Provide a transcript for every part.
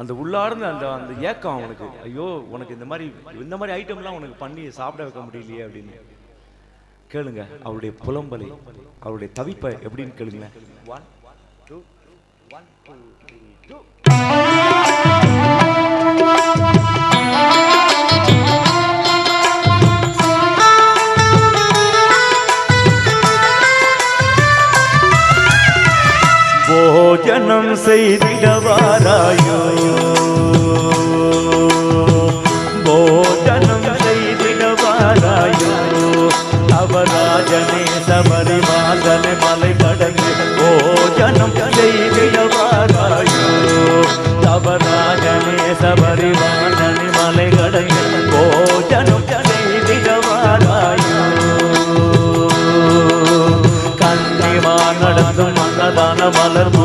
அந்த உள்ளார்ந்த அந்த அந்த ஏக்கம் அவனுக்கு. ஐயோ உனக்கு இந்த மாதிரி இந்த மாதிரி ஐட்டம்லாம் உனக்கு பண்ணி சாப்பிட வைக்க முடியலையே அப்படின்னு. கேளுங்க அவருடைய புலம்பலை அவருடைய தவிப்பை எப்படின்னு கேளுங்களேன். One two one two three two போஜனம் செய்திடவாராயோ போஜனம் செய்திடவாராயோ அவராஜனே சபரிமாதன மலை கடந்து போஜனம் செய்திடவாராயோ அவராஜனே சபரிமாதன மலை கடந்து போஜனம் செய்திடவாராயோ கன்னிமா நடந்தும் மன்னதான மலர் பூ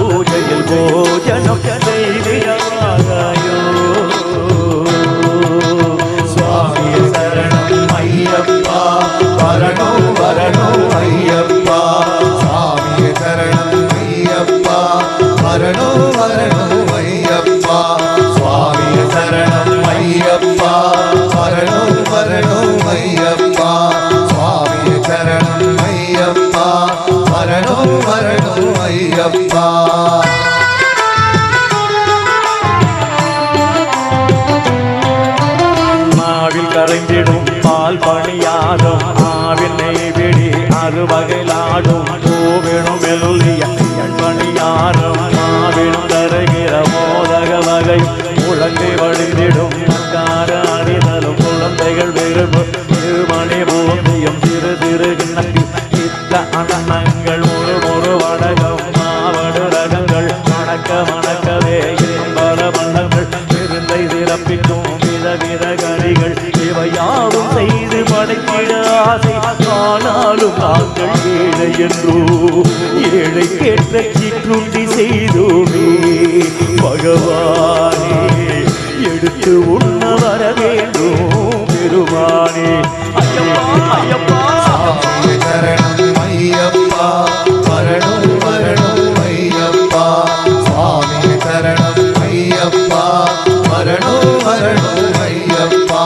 சரணோ வரணோ ஐயப்பா. சுவாமி சரணம் ஐயப்பா. வரணும் வரணோ ஐயப்பா. சுவாமி சரணம் ஐயப்பா. வரணும் வரணோ ஐயப்பா. மாவில் கரைந்திடும் பால் பணியாரும் ஆவில் நெய்விடி அறுவகைலாடும் பூவினும் மெல்லிய எண் முழங்கை வழிந்திடும் குழந்தைகள் விரும்பு திருமணி பூந்தியும் சிறு சிறு கிண்ணத்தில் இத்த அன்னங்கள் ஒரு ஒரு வடகம் மாவடு ரகங்கள். வணக்க வணக்கவே பல வண்ணங்கள். விருந்தை சிறப்பிக்கும் விதவித கனிகள். இவையாவும் செய்து படைக்கிட ஆசை. ஆனாலும் நாங்கள் ஏழை என்றோ ஏழை கேட்ட சிற்றுண்டி செய்தோமே. பகவான் எடுத்து உண்ண வர வேண்டும் பெருமானே. ஐயப்பா ஐயப்பா. சரணம் ஐயப்பா. வரணும் வரணும் ஐயப்பா. சுவாமி சரணம் ஐயப்பா. வரணும் வரணும் ஐயப்பா.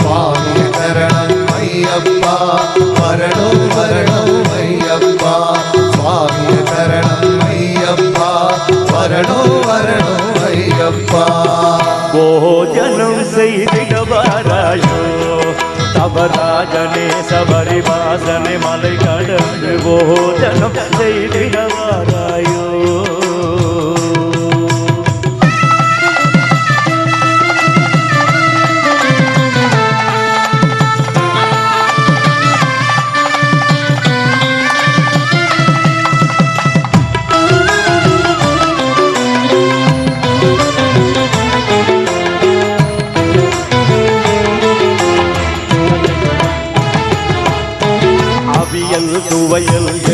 சுவாமி சரணம் ஐயப்பா. வரணும் வரணும் ஐயப்பா. சுவாமி சரணம் ஐயப்பா. வரணும் வரணும் ஐயப்பா போஜனம் செய்திடவாராயோ. தவராஜனே சபரிவாசனை மலை கடந்து போஜனம்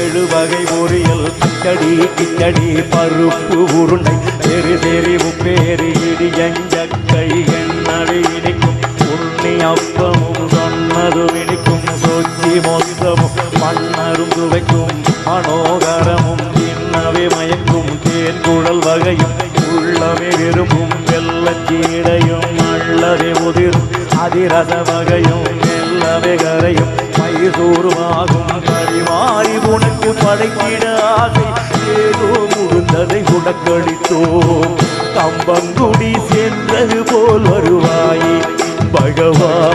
எழுவகை பொரியல் கிச்சடி கிச்சடி பருப்பு உருண்டை. தெரி தெரி உப்பேரி இடியஞ்சக்கை எண்ணவி இனிக்கும் உண்ணி அப்பமும் சொன்னது இனிக்கும் சொச்சி மொத்தமும் மன்னரும் துவைக்கும். மனோகரமும் இன்னவே மயக்கும். தேன் குழல் வகையும் உள்ளவே விரும்பும். வெள்ளச்சீடையும் அல்லவே உதிரும் அதிரத வகையும் மெல்லவே கரையும். மைசூருமாகும் பரிமாறி உனக்கு படைக்கிட ஆசை. ஏதோ முடிந்ததை உனக்களித்தோ கம்பங்குடி சென்றது போல் வருவாயே. பகவானே